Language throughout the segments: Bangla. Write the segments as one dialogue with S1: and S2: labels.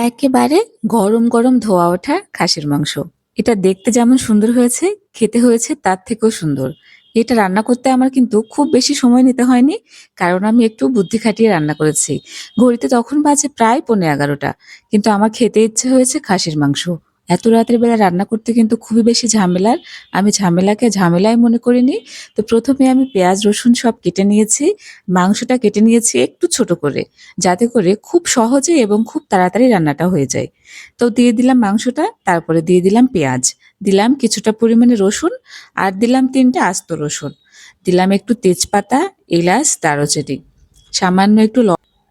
S1: একেবারে গরম গরম ধোয়া ওঠা খাসির মাংস। এটা দেখতে যেমন সুন্দর হয়েছে, খেতে হয়েছে তার থেকেও সুন্দর। এটা রান্না করতে আমার কিন্তু খুব বেশি সময় নিতে হয়নি, কারণ আমি একটু বুদ্ধি খাটিয়ে রান্না করেছি। ঘড়িতে তখন বাজে প্রায় পনেরো এগারোটা, কিন্তু আমার খেতে ইচ্ছে হয়েছে খাসির মাংস। এত রাতের বেলা রান্না করতে কিন্তু খুবই বেশি ঝামেলার। আমি ঝামেলাকে ঝামেলাই মনে করিনি। তো প্রথমে আমি পেঁয়াজ, রসুন সব কেটে নিয়েছি। মাংসটা কেটে নিয়েছি একটু ছোট করে, যাতে করে খুব সহজে এবং খুব তাড়াতাড়ি রান্নাটা হয়ে যায়। তো দিয়ে দিলাম মাংসটা, তারপরে দিয়ে দিলাম পেঁয়াজ। দিলাম কিছুটা পরিমাণে রসুন আর দিলাম তিনটে আস্ত রসুন। দিলাম একটু তেজপাতা, এলাচ, দারুচিনি। সামান্য একটু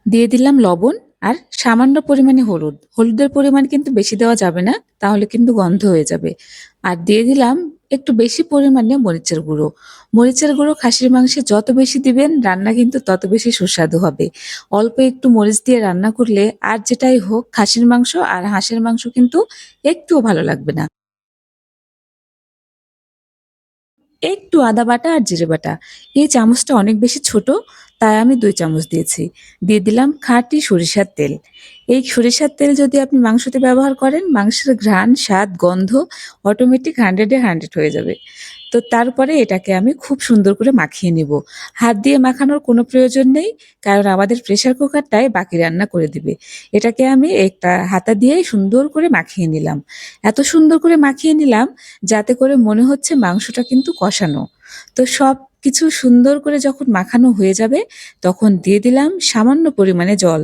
S1: দিয়ে দিলাম লবণ। আর সামান্য পরিমাণে হলুদ। হলুদের পরিমাণ কিন্তু বেশি দেওয়া যাবে না, তাহলে কিন্তু গন্ধ হয়ে যাবে। আর দিয়ে দিলাম একটু বেশি পরিমাণে মরিচের গুঁড়ো। মরিচের গুঁড়ো খাসির মাংসে যত বেশি দিবেন, রান্না কিন্তু তত বেশি সুস্বাদু হবে। অল্প একটু মরিচ দিয়ে রান্না করলে আর যেটাই হোক, খাসির মাংস আর হাঁসের মাংস কিন্তু একটুও ভালো লাগবে না। একটু আদা বাটা আর জিরে বাটা। এই চামচটা অনেক বেশি ছোট তাই আমি দুই চামচ দিয়েছি। দিয়ে দিলাম খাঁটি সরিষার তেল। এই সরিষার তেল যদি আপনি মাংসতে ব্যবহার করেন, মাংসের ঘ্রাণ, স্বাদ, গন্ধ অটোমেটিক হান্ড্রেডে হান্ড্রেড হয়ে যাবে। তো তারপরে এটাকে আমি খুব সুন্দর করে মাখিয়ে নিব। হাত দিয়ে মাখানোর কোনো প্রয়োজন নেই, কারণ আমাদের প্রেসার কুকারটাই বাকি রান্না করে দিবে। এটাকে আমি একটা হাতা দিয়েই সুন্দর করে মাখিয়ে নিলাম। এত সুন্দর করে মাখিয়ে নিলাম, যাতে করে মনে হচ্ছে মাংসটা কিন্তু কষানো। তো সব কিছু সুন্দর করে যখন মাখানো হয়ে যাবে, তখন দিয়ে দিলাম সামান্য পরিমাণে জল।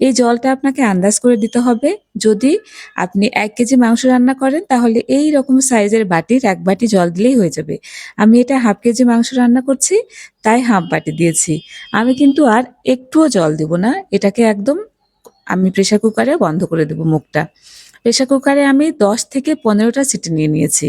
S1: এই জলটা আপনাকে আন্দাজ করে দিতে হবে। যদি আপনি এক কেজি মাংস রান্না করেন, তাহলে এই রকম সাইজের বাটির এক বাটি জল দিলেই হয়ে যাবে। আমি এটা হাফ কেজি মাংস রান্না করছি, তাই হাফ বাটি দিয়েছি। আমি কিন্তু আর একটুও জল দিব না। এটাকে একদম আমি প্রেসার কুকারে বন্ধ করে দেবো মুখটা। প্রেসার কুকারে আমি দশ থেকে পনেরোটা সিটি নিয়ে নিয়েছি।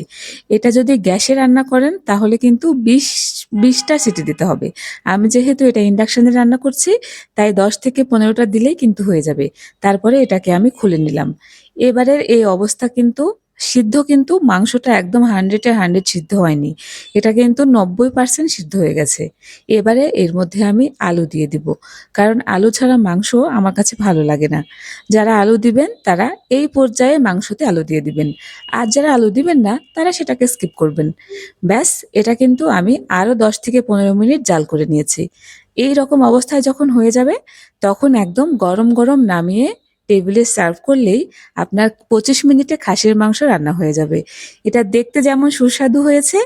S1: এটা যদি গ্যাসে রান্না করেন, তাহলে কিন্তু বিশ, বিশটা সিটি দিতে হবে। আমি যেহেতু এটা ইন্ডাকশানে রান্না করছি, তাই দশ থেকে পনেরোটা দিলেই কিন্তু হয়ে যাবে। তারপরে এটাকে আমি খুলে নিলাম। এবারের এই অবস্থা কিন্তু সিদ্ধ কিন্তু মাংসটা একদম হান্ড্রেডে হান্ড্রেড সিদ্ধ হয়নি। এটা কিন্তু নব্বই পার্সেন্ট সিদ্ধ হয়ে গেছে। এবারে এর মধ্যে আমি আলু দিয়ে দিব। কারণ আলু ছাড়া মাংস আমার কাছে ভালো লাগে না। যারা আলু দিবেন, তারা এই পর্যায়ে মাংসতে আলু দিয়ে দিবেন। আর যারা আলু দিবেন না, তারা সেটাকে স্কিপ করবেন। ব্যাস, এটা কিন্তু আমি আরও দশ থেকে পনেরো মিনিট জাল করে নিয়েছি। এই রকম অবস্থায় যখন হয়ে যাবে, তখন একদম গরম গরম নামিয়ে টেবিলে সার্ভ করলেই আপনার পঁচিশ মিনিটে খাসির মাংস রান্না হয়ে যাবে। এটা দেখতে যেমন সুস্বাদু হয়েছে,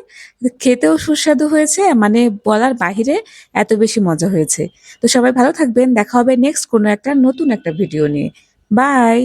S1: খেতেও সুস্বাদু হয়েছে মানে বলার বাহিরে এত বেশি মজা হয়েছে। তো সবাই ভালো থাকবেন, দেখা হবে নেক্সট কোনো একটা, নতুন একটা ভিডিও নিয়ে। বাই